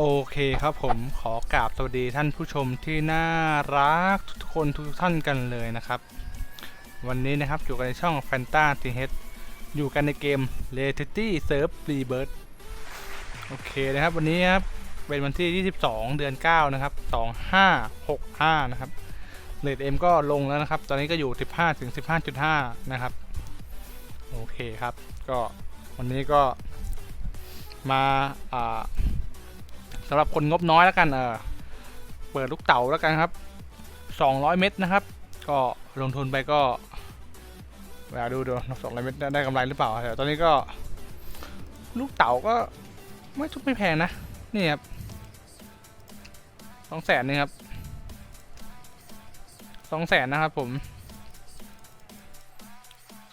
โอเคครับผมขอกราบสวัสดีท่านผู้ชมที่น่ารักทุกคนทุกท่านกันเลยนะครับ วันนี้นะครับอยู่กันในช่อง f a n t a t h อยู่กันในเกม r e a l i t y Surf Rebirth โอเคนะครับ วันนี้ครับเป็นวันที่ 22 เดือน 9 นะครับ 2565 นะครับเรทเอ็มก็ลงแล้วนะครับ ตอนนี้ก็อยู่ 15ถึง15.5 นะครับ โอเคครับ ก็วันนี้ก็มาอ่า สำหรับคนงบน้อยแล้วกันเออเปิดลูกเต๋าแล้วกันครับ 200 เม็ดนะครับ ก็ลงทุนไปก็เวลาดูดูสองร้อยเม็ดได้กำไรหรือเปล่าแต่ตอนนี้ก็ ลูกเต๋าก็ไม่ทุกไม่แพงนะ นี่ครับสองแสนนึงครับสองแสนนะครับผม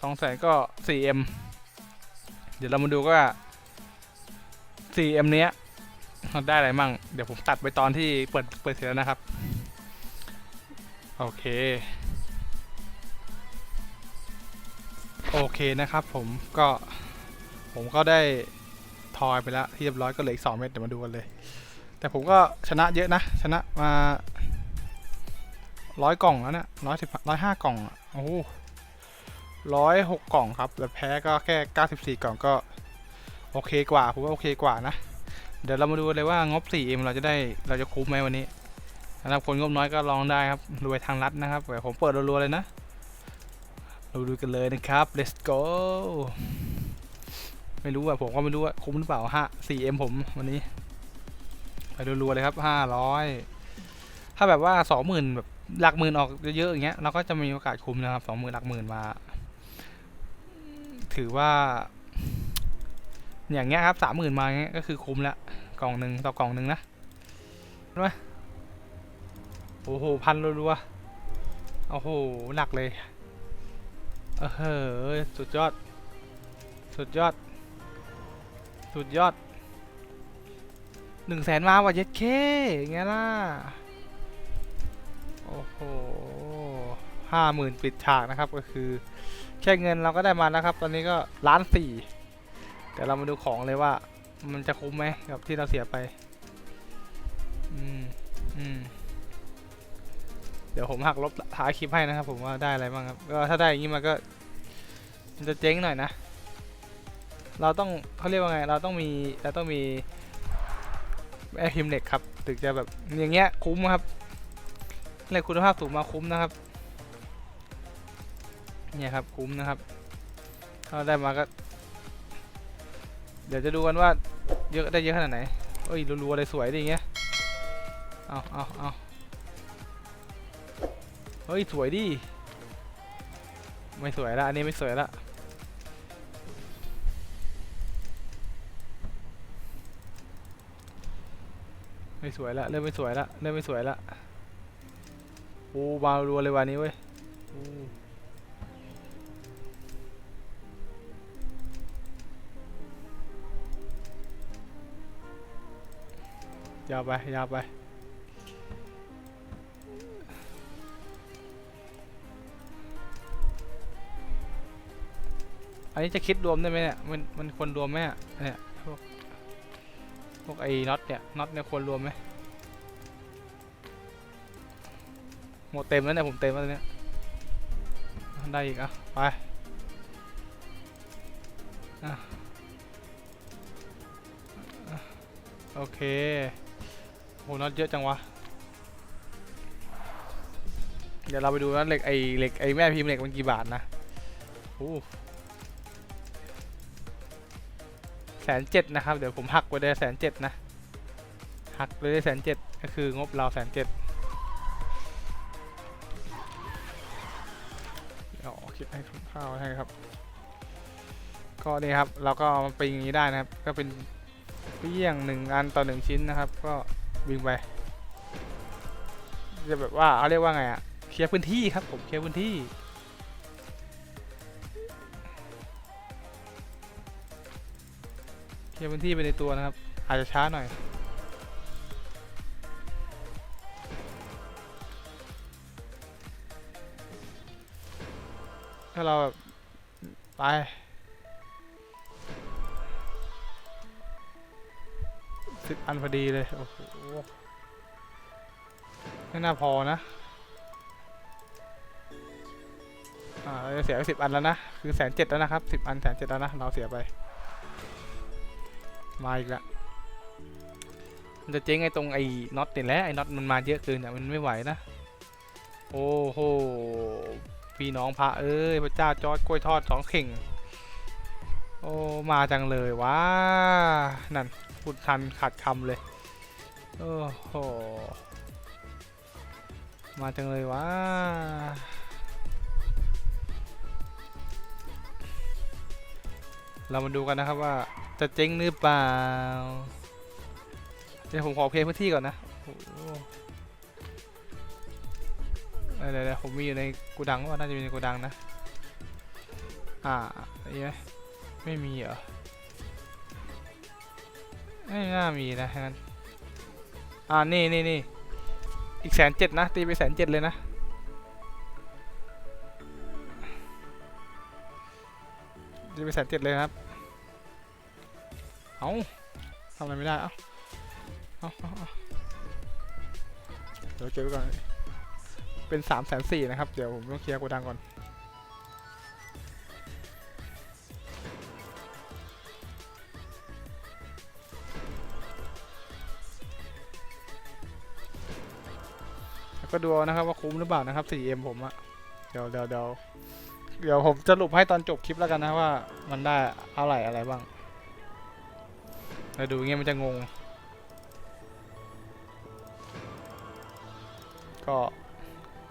สองแสนก็ 4M เดี๋ยวเรามาดูว่า 4M เนี้ย ได้อะไรมั่ง เดี๋ยวผมตัดไปตอนที่เปิดเปิดเสร็จแล้วนะครับ โอเค โอเคนะครับผมก็ผมก็ได้ทอยไปแล้วที่เรียบร้อยก็เหลืออีกสองเม็ดเดี๋ยวมาดูกันเลย แต่ผมก็ชนะเยอะนะ ชนะมาร้อยกล่องแล้วเนะร้อยสิบร้อยห้ากล่องอะโอ้ร้อยหกกล่องครับ แล้วแพ้ก็แค่เก้าสิบสี่กล่องก็ โอเคกว่าผมว่าโอเคกว่านะ เดี๋ยวเรามาดูเลยว่างบ 4M เราจะได้เราจะคุ้มไหมวันนี้สำหรับคนงบน้อยก็ลองได้ครับรวยทางลัดนะครับเดี๋ยวผมเปิดรัวๆเลยนะเราดูกันเลยนะครับ let's go ไม่รู้อะผมก็ไม่รู้ว่าคุ้มหรือเปล่าฮะ 4M ผมวันนี้ ไปรัวๆเลยครับ500ถ้าแบบว่า 20,000แบบหลักหมื่นออกเยอะๆอย่างเงี้ยเราก็จะมีโอกาสคุ้มนะครับ 20,000หลักหมื่นมา ถือว่า อย่างเงี้ยครับสามหมื่นมาเงี้ยก็คือคุ้มละกล่องหนึ่งต่อกล่องหนึ่งนะเห็นไหมโอ้โหพันรัวๆโอ้โหหนักเลยเออเสุดยอด สุดยอด สุดยอดหนึ่งแสนมาว่ะเย็ดเคอย่างเงี้ยล่ะโอ้โหห้าหมื่นปิดฉากนะครับก็คือ แค่เงินเราก็ได้มาแล้วครับ ตอนนี้ก็ล้านสี่ เดี๋ยวเรามาดูของเลยว่า มันจะคุ้มไหมกับที่เราเสียไป อืมอืมเดี๋ยวผมหักลบท้ายคลิปให้นะครับ ผมว่าได้อะไรบ้างครับ ก็ถ้าได้อย่างนี้มันก็ มันจะเจ๊งหน่อยนะ เราต้องเขาเรียกว่าไง เราต้องมีเราต้องมีแอร์พิมเหล็กครับ ถึงจะแบบอย่างเงี้ยคุ้มครับเหล็กคุณภาพสูงมาคุ้มนะครับ เนี่ยครับคุ้มนะครับ ถ้าได้มาก็ เดี๋ยวจะดูกันว่าเยอะได้เยอะขนาดไหนเอ้ยรัวๆอะไรสวยดิอย่างเงี้ย เอาเอาเอาเฮ้ย สวยดิ ไม่สวยละ อันนี้ไม่สวยละ ไม่สวยละ เริ่มไม่สวยละ เริ่มไม่สวยละ โอ้มารัวเลยวันนี้เว้ยาวไปยาวไปอันนี้จะคิดรวมได้ไหมเนี่ย มันมันควรรวมไหมอะเนี่ยพวกพวกไอ้น็อตเนี่ยน็อตเนี่ยควรรวมไหมหมดเต็มแล้วเนี่ยผมเต็มแล้วเนี่ยได้อีกอะไปอะโอเค โหน็อตเยอะจังวะ เดี๋ยวเราไปดูนะเหล็กไอเหล็กไอแม่พิมพ์เหล็กมันกี่บาทนะโอ้แสนเจ็ดนะครับ เดี๋ยวผมหักไปเลยแสนเจ็ดนะ หักไปเลยแสนเจ็ดก็คืองบเราแสนเจ็ดอ๋อคิดให้ทุนข้าวให้ครับ ก็นี่ครับ เราก็เอามาเป็นอย่างนี้ได้นะครับ ก็เป็นเปี้ยงหนึ่งอันต่อหนึ่งชิ้นนะครับ ก็ วิ่งไปจะแบบว่าเขาเรียกว่าไงอะเคลียร์พื้นที่ครับผมเคลียร์พื้นที่เคลียร์พื้นที่ไปในตัวนะครับ อาจจะช้าหน่อยถ้าเราแบบไป สิบอันพอดีเลย โอ้โหไม่น่าพอนะ อ่าเสียไปสิบอันแล้วนะ คือแสนเจ็ดแล้วนะครับสิบอันแสนเจ็ดแล้วนะ เราเสียไป มาอีกละมันจะเจ๊งไอ้ตรงไอ้น็อตนี่แหละไอ้น็อตมันมาเยอะเกินอะมันไม่ไหวนะ โอ้โหพี่น้องพระเอ้ยพระเจ้าจอดกล้วยทอดสองเข่ง โอ้มาจังเลยว้านั่น พูดทันขาดคำเลย โอ้โห มาจังเลยว้าเรามาดูกันนะครับว่าจะเจ๊งหรือเปล่า เดี๋ยวผมขอเพลย์พื้นที่ก่อนนะเดี๋ยวผมมีอยู่ในกูดังว่าน่าจะมีในกูดังนะ อ่ามีไหมไม่มีเหรอ ไม่น่ามีนะงั้นอ่านี่นี่นี่อีกแสนเจ็ดนะ ตีไปแสนเจ็ดเลยนะ ตีไปแสนเจ็ดเลยครับ เอาทำอะไรไม่ได้ เอาเอาเอาเอาเดี๋ยวเก็บไว้ก่อน เป็นสามแสนสี่นะครับ เดี๋ยวผมต้องเคลียร์โกดังก่อน ดูนะครับว่าคุ้มหรือเปล่านะครับ 4M ผมอะเดี๋ยวเดี๋ยวเดี๋ยวเดี๋ยวผมจะสรุปให้ตอนจบคลิปแล้วกันนะว่า มันได้อะไหรอะไรบ้างเราดูเงี้ยมันจะงง ก็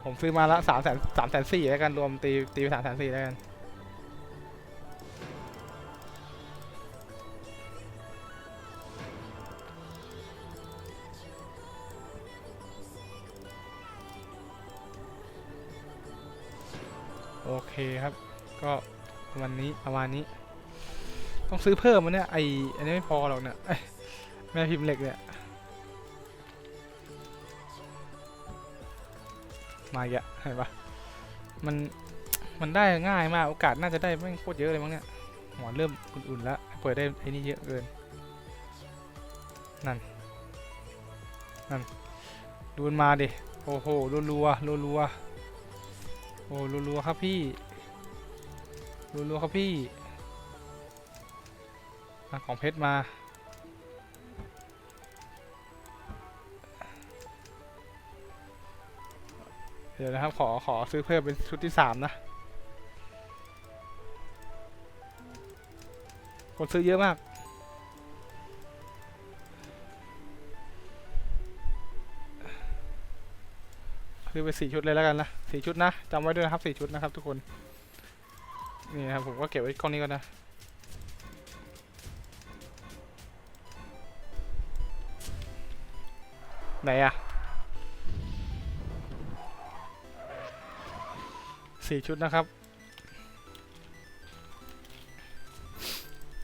ผมซื้อมาละสามแสนสามแสนสี่แล้วกันรวมตีตีไปสามแสนสี่แล้วกัน โอเคครับ ก็วันนี้ประมาณนี้ ต้องซื้อเพิ่มมันเนี่ยไออันนี้ไม่พอหรอกเนี่ยแม่พิมพ์เหล็กเนี่ยมาอีกอะเห็นปะมันมันได้ง่ายมากโอกาสน่าจะได้ไม่โคตรเยอะเลยมั้งเนี่ยหัวเริ่มอุ่นๆแล้วเปิดได้ไอ้นี่เยอะเกินนั่นนั่นดูนมาดิโอ้โหรัวๆรัวๆ อ้รัวๆครับพี่รัวๆครับพี่ของเพชรมาเดี๋ยวนะครับ ขอ ขอซื้อเพิ่มเป็นชุดที่สามนะ คนซื้อเยอะมาก ซื้อไปสี่ชุดเลยแล้วกันนะสี่ชุดนะจำไว้ด้วยนะครับสี่ชุดนะครับ ทุกคน นี่นะครับผมก็เก็บไว้กล้องนี้ก่อนนะไหนอะสี่ชุดนะครับ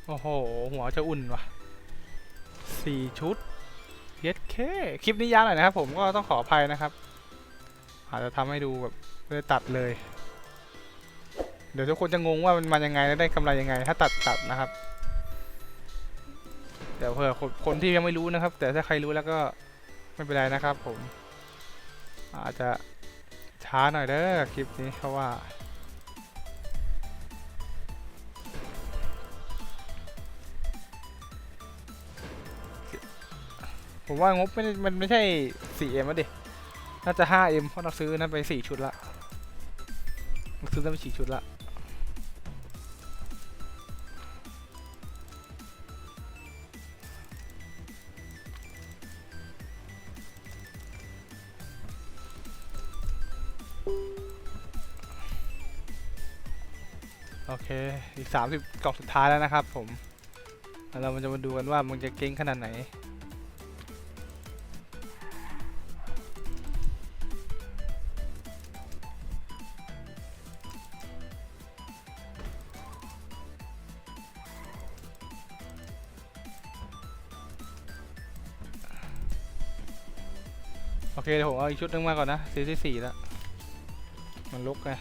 โอ้โห หัวจะอุ่นว่ะสี่ชุดเย็ดเค คลิปนี้ยาวหน่อยนะครับผมก็ต้องขออภัยนะครับ อาจจะทำให้ดูแบบไม่ได้ตัดเลย เดี๋ยวทุกคนจะงงว่ามันมายังไงและได้กำไรยังไง ถ้าตัดตัดนะครับ เดี๋ยวเผื่อคนคนที่ยังไม่รู้นะครับ แต่ถ้าใครรู้แล้วก็ไม่เป็นไรนะครับ ผม อาจจะช้าหน่อยเด้อคลิปนี้เพราะว่าผมว่างบไม่มันไม่ใช่ 4M อะดิ น่าจะ 5M เพราะเราซื้อนั้นไป 4 ชุดละเราซื้อนั้นไป4ชุดละโอเค อีก 30 กล่องสุดท้ายแล้วนะครับผมแล้วเรามันจะมาดูกันว่ามันจะเก่งขนาดไหน โอเคเดี๋ยวผมเอาอีกชุดนึงมาก่อนนะซีซีสี่แล้วมันลุกไง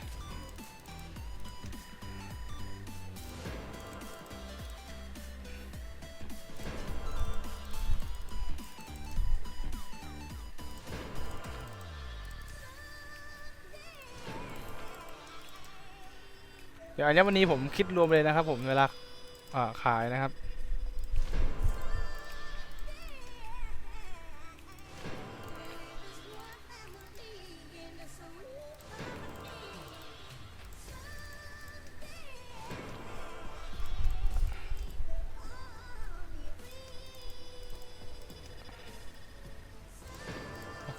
เดี๋ยวอันนี้วันนี้ผมคิดรวมเลยนะครับผมเวลาขายนะครับ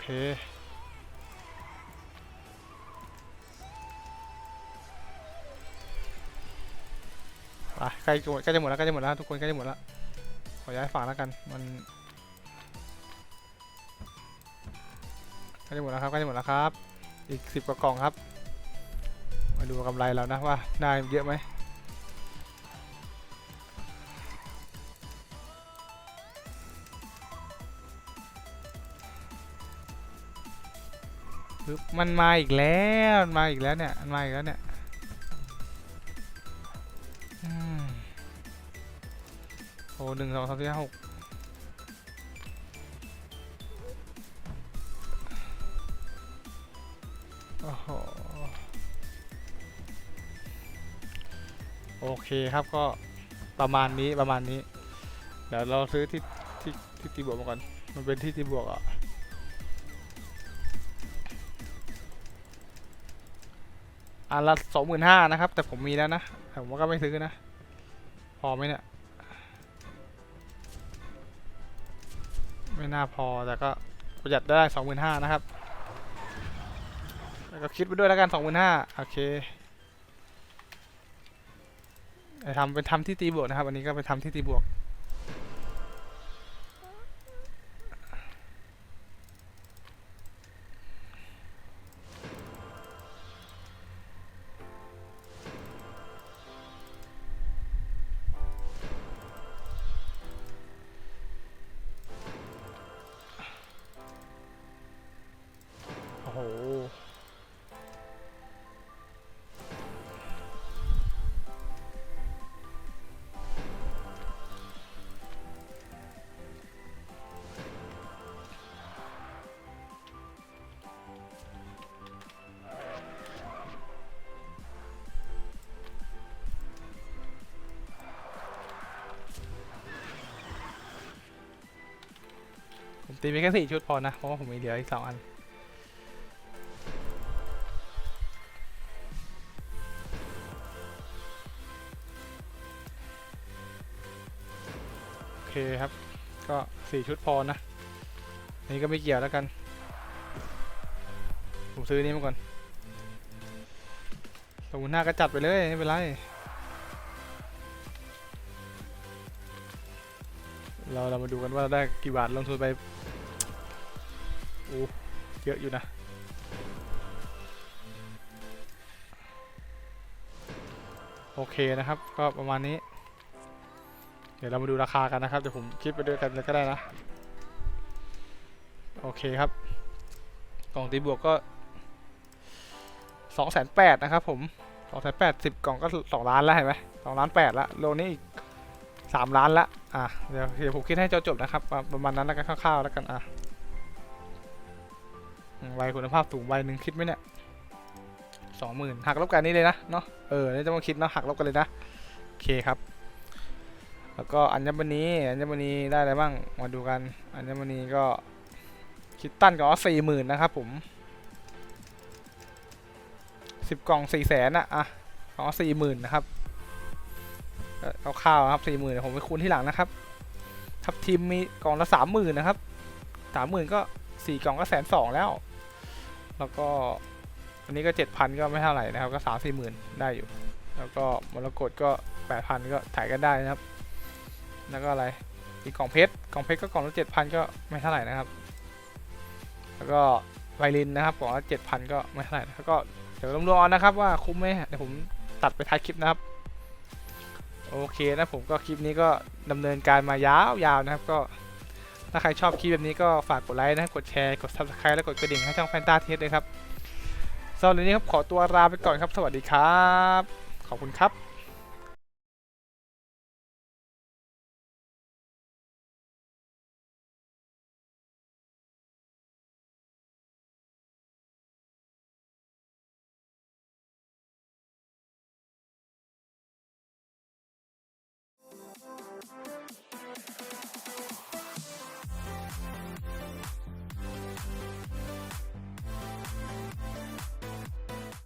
ไปใกล้จะหมดใกล้จะหมดแล้วใกล้จะหมดแล้วทุกคนใกล้จะหมดแล้วขอย้ายฝั่งแล้วกันมันใกล้จะหมดแล้วครับใกล้จะหมดแล้วครับ อีกสิบกว่ากล่องครับ มาดูกำไรเรานะว่าได้เยอะไหม มันมาอีกแล้วมันมาอีกแล้วเนี่ยมันมาอีกแล้วเนี่ยโอ้หนึ่งสองสามสี่ห้าหกโอ้โหโอเคครับก็ประมาณนี้ประมาณนี้ เดี๋ยวเราซื้อที่ที่ที่ตีบวกมาก่อน มันเป็นที่ตีบวกอะ อันละสองหมื่นห้านะครับ แต่ผมมีแล้วนะแต่ผมว่าก็ไม่ซื้อนะ พอไหมเนี่ย ไม่น่าพอแต่ก็ประหยัดได้สองหมื่นห้านะครับแล้วก็คิดไปด้วยแล้วกันสองหมื่นห้าโอเคไปทำเป็นทำที่ตีบวกนะครับ อันนี้ก็ไปทำที่ตีบวก ตีไปแค่สี่ชุดพอนะ เพราะว่าผมมีเหลืออีกสองอัน โอเคครับ ก็สี่ชุดพอนะนนี้ก็ไม่เกี่ยวแล้วกัน ผมซื้อนี้มาก่อนสมุนหน้าก็จัดไปเลย ไม่เป็นไรเราเรามาดูกันว่าเราได้กี่บาทลงทุนไป อ้เยอะอยู่นะ โอเคนะครับ ก็ประมาณนี้ เดี๋ยวเรามาดูราคากันนะครับ เดี๋ยวผมคิดไปด้วยกันเลยก็ได้นะ โอเคครับ กล่องตีบวกก็สองแสนแปดนะครับผมสองแสนแปดสิบกล่องก็สองล้านแล้วเห็นไหมสองล้านแปดละโลนี้อีกสามล้านละ อะ เดี๋ยวเดี๋ยวผมคิดให้จบนะครับ ประมาณนั้นแล้วกันคร่าวๆแล้วกัน อะ อืมใบคุณภาพสูงใบหนึ่งคิดไหมเนี่ยสองหมื่นหักลบกันนี้เลยนะเนาะเออนี่จะมาคิดเนาะหักลบกันเลยนะโอเคครับ แล้วก็อัญมณีอัญมณีได้อะไรบ้างมาดูกันอัญมณีก็คิดตั้นก็สี่หมื่นนะครับผมสิบกล่องสี่แสนอะอะก็สี่หมื่นนะครับเอาข้าวครับสี่หมื่นผมไปคูณที่หลังนะครับ ทับทีมมีกล่องละสามหมื่นนะครับสามหมื่นก็สี่กล่องก็แสนสองแล้ว แล้วก็อันนี้ก็เจ็ดพันก็ไม่เท่าไหร่นะครับ ก็สามสี่หมื่นได้อยู่ แล้วก็มรกตก็แปดพันก็ถ่ายกันได้นะครับ แล้วก็อะไรอีกกล่องเพชรกล่องเพชรก็กล่องละเจ็ดพันก็ไม่เท่าไหร่นะครับ แล้วก็ไวลินนะครับกล่องละเจ็ดพันก็ไม่เท่าไหร่แล้วก็เดี๋ยวรวมๆเอานะครับว่าคุ้มไหมเดี๋ยวผมตัดไปท้ายคลิปนะครับโอเคนะผมก็คลิปนี้ก็ดำเนินการมายาวๆนะครับก็ ถ้าใครชอบคลิปแบบนี้ก็ฝากกดไลค์นะ กดแชร์ กด subscribe และกดกระดิ่งให้ช่องแฟนตาเทสด้วยครับสำหรับวันนี้ครับขอตัวลาไปก่อนครับ สวัสดีครับ ขอบคุณครับ